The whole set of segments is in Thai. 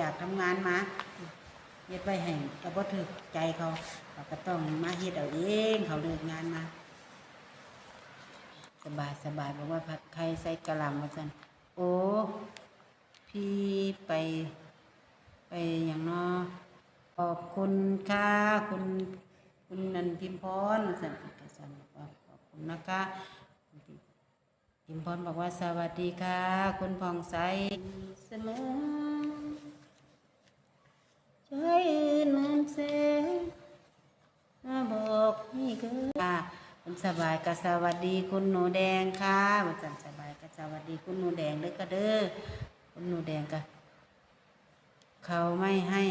จากทำงานมาเฮ็ดไว้ให้ก็บ่ถึกใจเขาเขาก็ต้องมาเฮ็ดเอาเองเขาเลิกงานมาสบายสบายบอกว่าผัดไข่ใส่กะหล่ำว่าซั่นโอ้พี่ไป ไปอย่างเนอขอบคุณค่ะคุณคุณนันพิมพรว่าซั่นก็สั่นบอกว่าขอบคุณนะคะพิมพรบอกว่าสวัสดีค่ะ คุณผ่องใสเสมอ ใจอื่นเหมือนแสงมาบอกให้เกิดค่ะคุณสบายก็สวัสดีคุณหนูแดงค่ะคุณจันสบายก็สวัสดีคุณหนูแดงเลยก็เด้อคุณหนูแดงก็เขาไม่ให้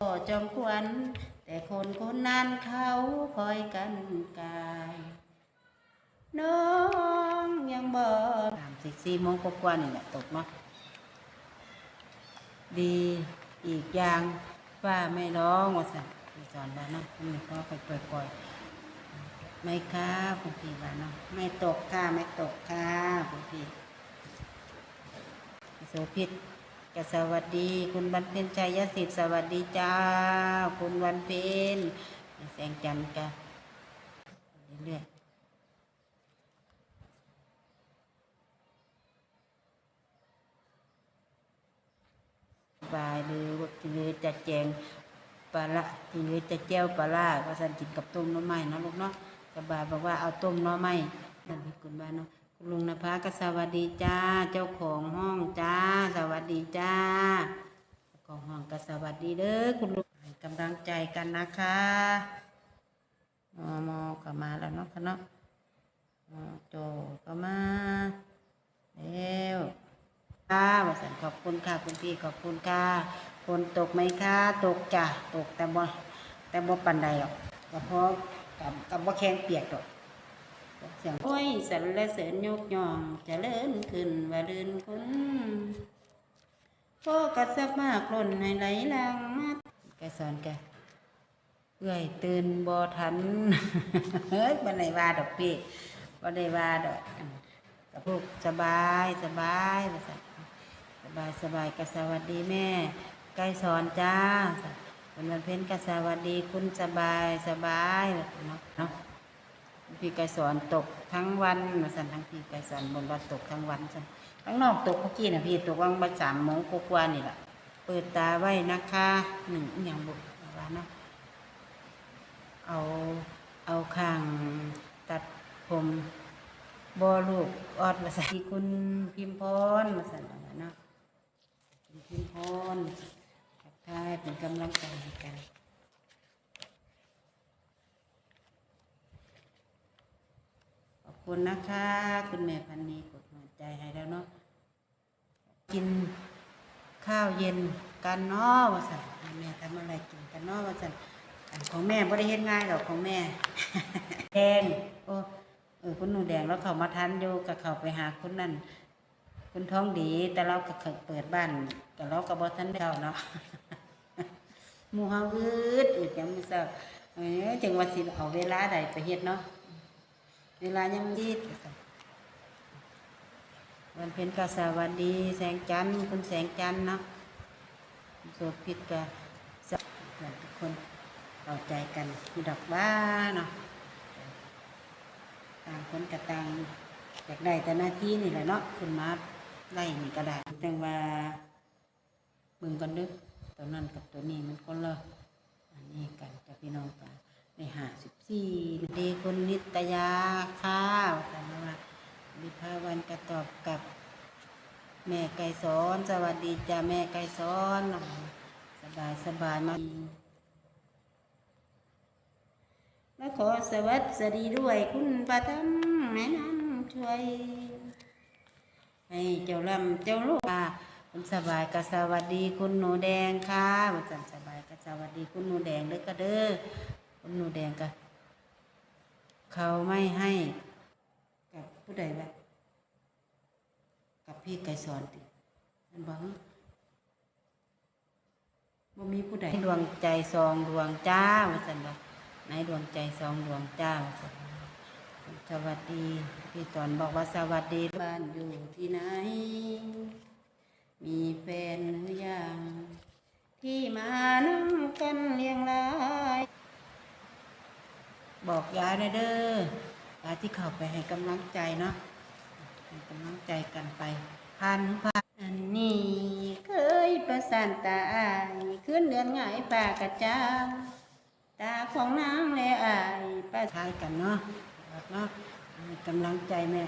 ก็จอมควันแต่คนคนนั้นเขาคอยกันกายน้องยังบอกสามสิบสี่โมงกว่าๆนี่แหละตกเนาะดีอีกอย่าง ว่าไม่ร้องว่าสั่นพี่สอนว่าเนาะไม่ก็ไปปล่อยๆไม่ค่ะคุณพี่ว่าเนาะไม่ตกค่ะไม่ตกค่ะคุณพี่โสพิษกสวัสดี คุณวันเพ็ญชัยยศิษย์สวัสดีจ้า คุณวันเพ็ญแสงจันทร์กันเรื่อย ๆบายหรือว่าหรือจะแจงปลาละหรือจะแจ้วปลาละก็สันจิตกับต้มน้ำไม้นะลูกเนาะสบายบอกว่าเอาต้มน้ำไม้นั่นพี่คุณบ้านเนาะคุณลุงนภาก็สวัสดีจ้าเจ้าของห้องจ้า สวัสดีจ้าเจ้าของห้องก็สวัสดีเด้อคุณลุงให้กำลังใจกันนะคะมอมอก็มาแล้วเนาะค่ะเนาะมอโจก็มาแล้ว ค่ะวสันขอบ คุณค่ะคุณพี่ขอบคุณค่ะฝนตกไหมคะตกจ้ะตกแต่บ่แต่บ่ปันใดหรอกก็เพราะกับกับบ่แข็งเปียกดอกเสียงโอ้ยสรรเสริญยกย่องจะเจริญขึ้นว่าลื่นคุณพ่อกัดสภาพล้นให้ไหลลังมาแกสอนแกเอื้อยตื่นบ่ทันเฮ้ยบ่ได้ว่าดอกพี่บ่ได้ว่าดอกกับพวกสบายสบายว่าซั่น บายสบายกสวัสดีแม่ไก่สอนจ้าวันวันเพ็ญกสวัสดีคุณสบายสบายนเนาะเนาะพี่ไก่สอนตกทั้งวันว่าสันทั้งพี่ไก่สอนบนว่าตกทั้งวันสันข้างนอกตกเมื่อกี้นะพี่ตกวังมาสามโมงกว่าๆนี่แหละเปิดตาไว้นะคะหนึ่งอย่างบุกว่าเนาะเอาเอาข้างตัดผมบอลูกออดมาใส่คุณพิมพรมาใส่เอาไว้เนาะ คุณพิมพรทักทายเป็นกำลังใจกันขอบคุณนะคะ คุณแม่พันนีกดหัวใจให้แล้วเนาะกินข้าวเย็นกันเนาะว่าสันแม่ทำอะไรกินกันเนาะว่าสันของแม่บ่ได้เฮ็ดง่ายดอกของแม่ แดงโอ้เออคุณหนูแดงแล้วเขามาทันอยู่กับเขาไปหาคุณนั่น คุณท้องดี แต่เราก็เคยเปิดบ้านกับเราก็บ่ทันได้เข้าเนาะหมู่เฮาอึดอึดยังบ่ทราเอ้ยจังว่าสิเอาเวลาใดไปเฮ็ดเนาะเวลายังดีดวันเพ็ญกสวัสดี แสงจันทร์คุณแสงจันทร์เนาะโสดพิษกะสักทุกคนเอาใจกันมีดอกบ้าเนาะต่างคนกับต่างอยากได้แต่หน้าที่นี่แหละเนาะขึ้นมา ไล่นี่ก็ได้แต่ว่ามึงกันดึกตัวนั้นกับตัวนี้มันคนละอันนี้กันจะพี่น้องกันในหาสิบสี่ดีคุณนิตยาข้าวแต่ว่าวิภาวันกระตอบกับ แม่ไก่สอนสวัสดีจ้าแม่ไก่สอนสบายสบายมากและขอสวัสดีด้วยคุณประทัมแม่น้ำช่วย ให้เจ้าลำเจ้าลูกค่ะคุณสบายก็สวัสดีคุณหนูแดงค่ะบุจันสบายก็สวัสดีคุณหนูแดงเลยก็เด้อคุณหนูแดงก็เขาไม่ให้กับผู้ใดวะกับพี่ไก่สอนติมันบอกว่ามีผู้ใดดวงใจซองดวงจ้าว่าสันบอกในดวงใจซองดวงจ้าว่าสัน สวัสดี พี่ตอนบอกว่าสวัสดีบ้านอยู่ที่ไหน มีแฟนหรือยัง ที่มานั่งกันเรียงราย บอกยายนะเด้อยายที่เข้าไปให้กำลังใจเนาะให้กำลังใจกันไปพันพันอันนี้เคยประสานตาอายขึ้นเดือนหงายปากกระจาตาของนางและอายประทายกันเนาะ เนาะกำลังใจแม่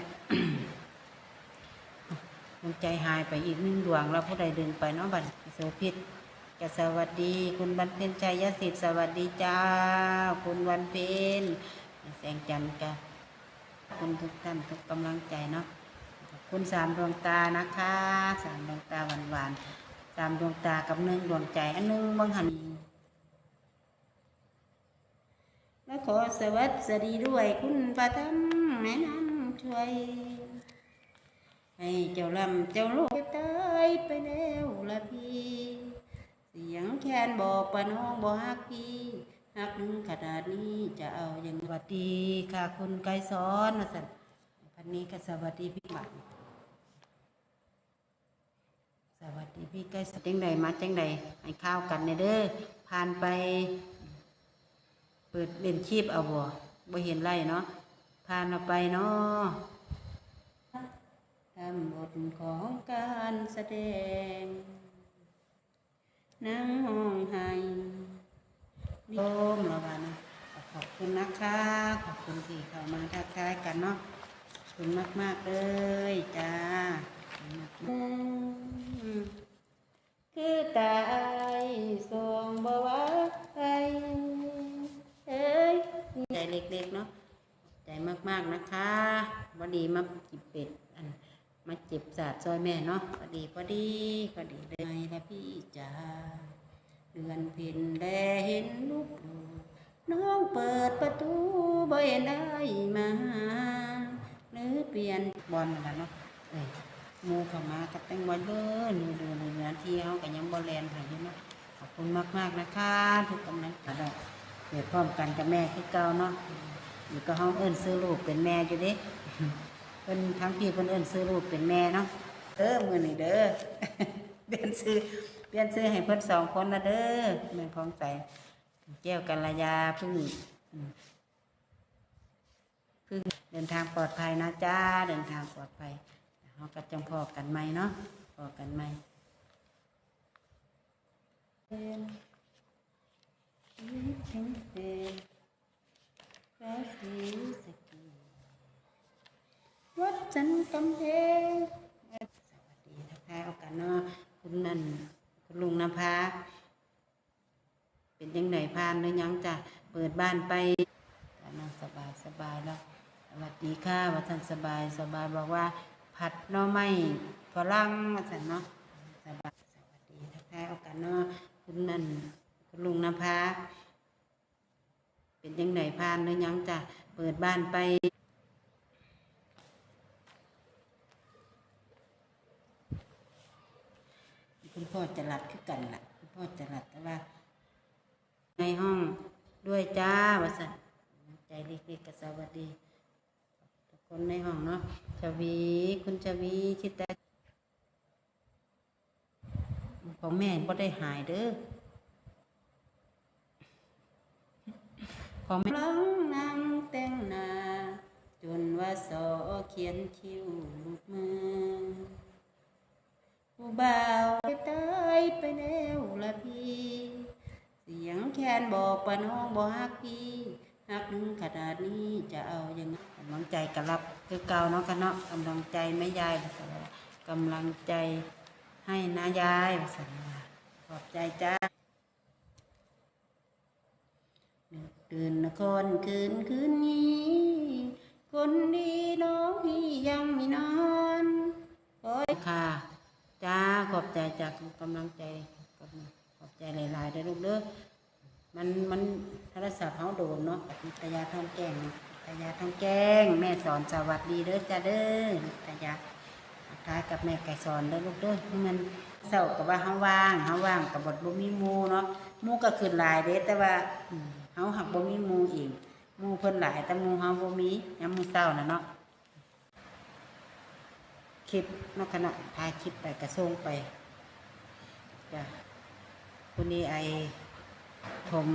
ดวงใจหายไปอีกหนึ่งดวงแล้วผู้ใดเดินไปเนาะบัดโสพิษกสวัสดี คุณบรรเพ็ญชัยยสิทธิ์สวัสดีจ้า คุณวันเพ็ญแสงจันทร์กะคุณทุกท่านทุกกำลังใจเนาะคุณสามดวงตานะคะ สามดวงตาหวานหวานๆสามดวงตากับหนึ่งดวงใจ อันหนึงบางหันและ ขอสวัสดีด้วยคุณพระธรรมแนะนำช่วย ให้เจ้าลำเจ้าลูกตายไปแล้วละพี่ เสียงแคนบอกปะน้องบอกฮักพี่ฮักหนึ่งขนาดนี้จะเอาอย่างสวัสดีค่ะคุณไกสอนมาสั่นพันนี้ก็สวัสดีพี่หมันสวัสดีพี่ไกสอนจังใดมาจังใดให้ข้าวกันเนเด้อผ่านไป เปิดเล่นชีพเอาบ่บ่เห็นไรเนาะผ่านเอาไปเนาะทำบทของการแสดงนั่งห้องไห้โยมละวันขอบคุณนะคะขอบคุณที่เข้ามาทักทายกันเนาะขอบคุณมาก ๆ เลยจ้าคือตายทรงบวาไปเอ้ ยใจเล็กๆเนาะใจมากๆนะคะพอดีมาจิบเป็ดอันมาเจ็บสาดซอยแม่เนาะพอดีพอดีพอดีเลยละพี่จ๋าเดือนเพ็ญแลเห็นลูกดูน้องเปิดประตูบ่ได้มาหรือเปลี่ยนบอลนั่นล่ะเนาะเอ้ยหมูข้ามากับแตงบอลเด้อหนูดูหนูนาทีเขากับยังบอลแลนให้อยู่เนาะขอบคุณมากๆนะคะ ทุกกำลังใจ เกิดพร้อมกันกับแม่คือเก่าเนาะอยู่ก็ห้องเอิ้นซื้อลูกเป็นแม่อยู่เด้เพิ่นทั้งพี่เพิ่นเอิ้นซื้อลูกเป็นแม่เนาะเด้อมือนี้เด้อเปลี่ยนซื้อเปลี่ยนซื้อให้เพิ่นสองคนนะเด้อแม่ของใจแก้วกัลยาพึ่งพึ่งเดินทางปลอดภัยนะจ้าเดินทางปลอดภัยเฮาก็จังพอกันใหม่เนาะพอกันใหม่ วัดจันทร์กำแพงสวัสดีทักทายเอากันเนาะคุณนันคุณลุงนภาเป็นยังไงพานหรือยังจะเปิดบ้านไปนั่งสบายสบายแล้วสวัสดีค่ะว่าท่านสบายสบายบอกว่า ผัดหน่อไม้ฝรั่งมาสั่นเนาะสบายสวัสดีทักทายเอากันเนาะคุณนัน ลุงนภาเป็นยังไงพานหรือยังจ้ะเปิดบ้านไปคุณพ่อจะหลับคือกันล่ะคุณพ่อจะหลับแต่ว่า ในห้องด้วยจ้าวสันใจเล็กๆกับสวัสดีทุกคนในห้องเนาะชวีคุณชวีชิดแต่ของแม่ก็ได้หายเด้อ ของลังนางแต่งนา จนว่าสอเขียนคิ้วลูกมือผู้บ่าวตายไปแล้วละพี่ เสียงแคนบอกปะน้องบอกฮักพี่ฮักนึงขนาดนี้จะเอายังไงกำลังใจกระลับคือเก่าเนาะกันเนาะกำลังใจไม่ยายภาษากำลังใจให้นายายภาษาขอบใจจ้า ตื่นนครคืนคืนนี้ คนดีน้องพี่ยังไม่นอนขอค่ะ จ้าขอบใจจากกำลังใจขอบใจหลายๆได้ลูกเด้อมันมันโทรศัพท์เขาโดนเนาะนิตยาทองแกงนิตยาทองแก้งแม่สอนสวัสดีเด้อจ้าเด้อนิตยาท้ายกับแม่ไก่สอนเด้อลูกเด้อมันเศร้ากับว่าเฮาว่างเฮาว่างกับบทบ่มีมูเนาะมูก็ขึ้นลายเด้แต่ว่าอืม เฮาหักบ่มีหมู่อีกหมู่เพิ่นหลายแต่หมู่เฮาบ่มียามมื้อเช้าน่ะเนาะคลิปนอกขณะพาคลิปไปกระซ่งไปจ้ะคุณนี่ไอผม